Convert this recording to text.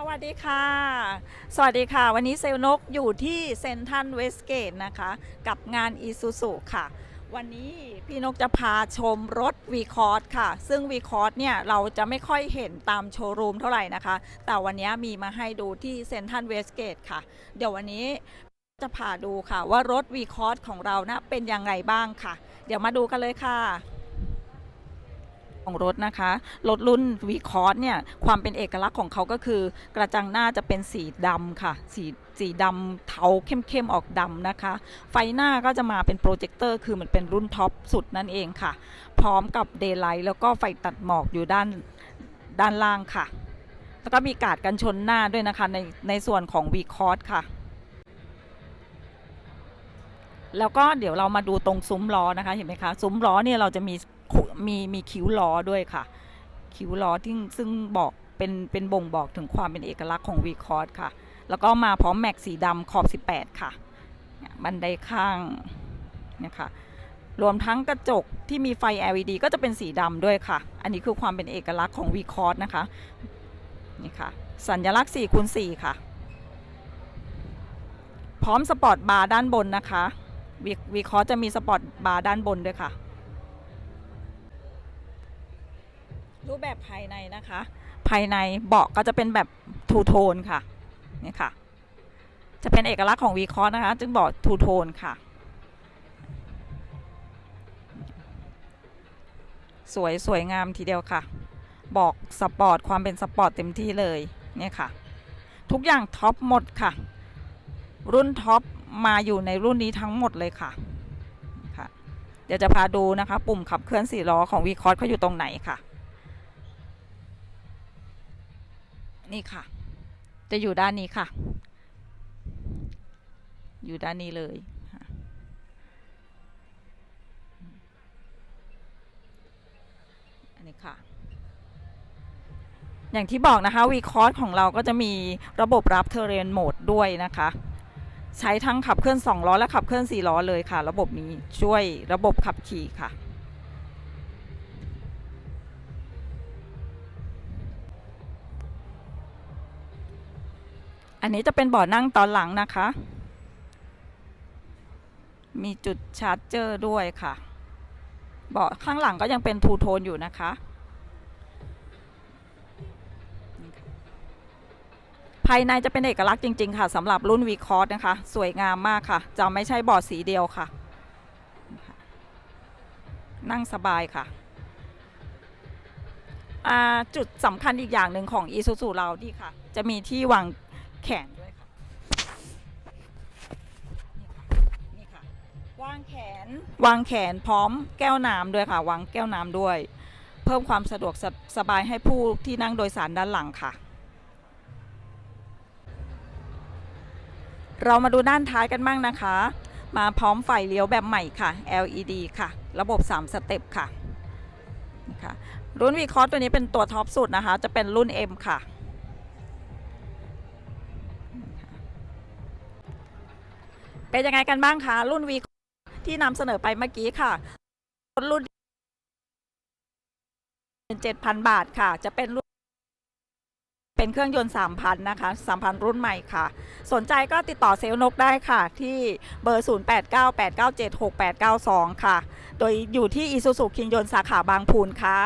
สวัสดีค่ะ สวัสดีค่ะ วันนี้เซลนกอยู่ที่เซนทันเวสเกตนะคะ กับงานอีซูซูค่ะ วันนี้พี่นกจะพาชมรถ v ีคอร์ค่ะ ซึ่ง v ีคอร์เนี่ย เราจะไม่ค่อยเห็นตามโชว์รูมเท่าไหร่นะคะ แต่วันนี้มีมาให้ดูที่เซนทันเวสเกตค่ะ เดี๋ยววันนี้จะพาดูค่ะว่ารถ v ีคอร์ของเรานะเป็นยังไงบ้างค่ะ เดี๋ยวมาดูกันเลยค่ะ ของรถนะคะ รถรุ่น v ีคอร์สเนี่ยความเป็นเอกลักษณ์ของเขาก็คือกระจังหน้าจะเป็นสีดำค่ะ สีสีดำเทาเข้มๆออกดำนะคะ ไฟหน้าก็จะมาเป็นโปรเจคเตอร์คือมันเป็นรุ่นท็อปสุดนั่นเองค่ะ พร้อมกับเดย์ไลท์แล้วก็ไฟตัดหมอกอยู่ด้านด้านล่างค่ะ แล้วก็มีกาดกันชนหน้าด้วยนะคะในในส่วนของ v ีคอร์สค่ะแล้วก็เดี๋ยวเรามาดูตรงซุ้มล้อนะคะเห็นไหมคะซุ้มล้อเนี่ยเราจะมี มีมีคิ้วล้อด้วยค่ะ คิ้วล้อที่ซึ่งบอกเป็นเป็นบ่งบอกถึงความเป็นเอกลักษณ์ของ v ีคอร์ค่ะ แล้วก็มาพร้อมแม็กสีดำขอบ 18 ค่ะเนี่ยบันไดข้างเนี่ยค่ะรวมทั้งกระจกที่มีไฟ LED ก็จะเป็นสีดำด้วยค่ะ อันนี้คือความเป็นเอกลักษณ์ของ v ีคอร์นะคะ นี่ค่ะ สัญลักษณ์4คูณ4ค่ะ พร้อมสปอร์ตบาร์ด้านบนนะคะวีวีคอจะมีสปอร์ตบาร์ด้านบนด้วยค่ะ รูปแบบภายในนะคะ ภายในเบาะก็จะเป็นแบบทูโทนค่ะนี่ค่ะ จะเป็นเอกลักษณ์ของวีคอนะคะ จึงเบาะทูโทนค่ะ สวยสวยงามทีเดียวค่ะ บอกสปอร์ตความเป็นสปอร์ตเต็มที่เลยเนี่ยค่ะ ทุกอย่างท็อปหมดค่ะ รุ่นท็อปมาอยู่ในรุ่นนี้ทั้งหมดเลยค่ะค่ะเดี๋ยวจะพาดูนะคะ ปุ่มขับเคลื่อนสี่ล้อของ v ีคอร์เขาอยู่ตรงไหนค่ะ นี่ค่ะ จะอยู่ด้านนี้ค่ะ อยู่ด้านนี้เลยอันนี้ค่ะ อย่างที่บอกนะคะ v ีคอร์ของเราก็จะมีระบบรับเทเรนโหมดด้วยนะคะใช้ทั้งขับเคลื่อน 2 ล้อ และขับเคลื่อน 4 ล้อเลยค่ะ ระบบนี้ช่วยระบบขับขี่ค่ะ อันนี้จะเป็นเบาะนั่งตอนหลังนะคะ มีจุดชาร์จเจอร์ด้วยค่ะ เบาะข้างหลังก็ยังเป็นทูโทนอยู่นะคะ ภายในจะเป็นเอกลักษณ์จริง ๆ ค่ะสำหรับรุ่น v ีคอร์นะคะ สวยงามมากค่ะ จะไม่ใช่บอร์ดสีเดียวค่ะ นั่งสบายค่ะจุดสำคัญอีกอย่างหนึ่งของ i s u z u เราที่ค่ะ จะมีที่วาง แขนด้วยค่ะ นี่ค่ะคะวางแขน วางแขนพร้อมแก้วน้ำด้วยค่ะ วางแก้วน้ำด้วย เพิ่มความสะดวกสสบายให้ผู้ที่นั่งโดยสารด้านหลังค่ะ เรามาดูด้านท้ายกันบ้างนะคะ มาพร้อมไฟเลี้ยวแบบใหม่ค่ะ LED ค่ะ ระบบ 3 สเต็ปค่ะคะรุ่น v ีคอร์ตัวนี้เป็นตัวท็อปสุดนะคะ จะเป็นรุ่น M ค่ะ เป็นยังไงกันบ้างคะรุ่น V ที่นำเสนอไปเมื่อกี้ค่ะ รุ่น7,000บาทค่ะ จะเป็นรุ่น เป็นเครื่องยนต์3,000นะคะ3,000รุ่นใหม่ค่ะ สนใจก็ติดต่อเซลนกได้ค่ะ ที่เบอร์ 0898976892 ค่ะ โดยอยู่ที่อีซูซูคิงยนต์สาขาบางพูนค่ะ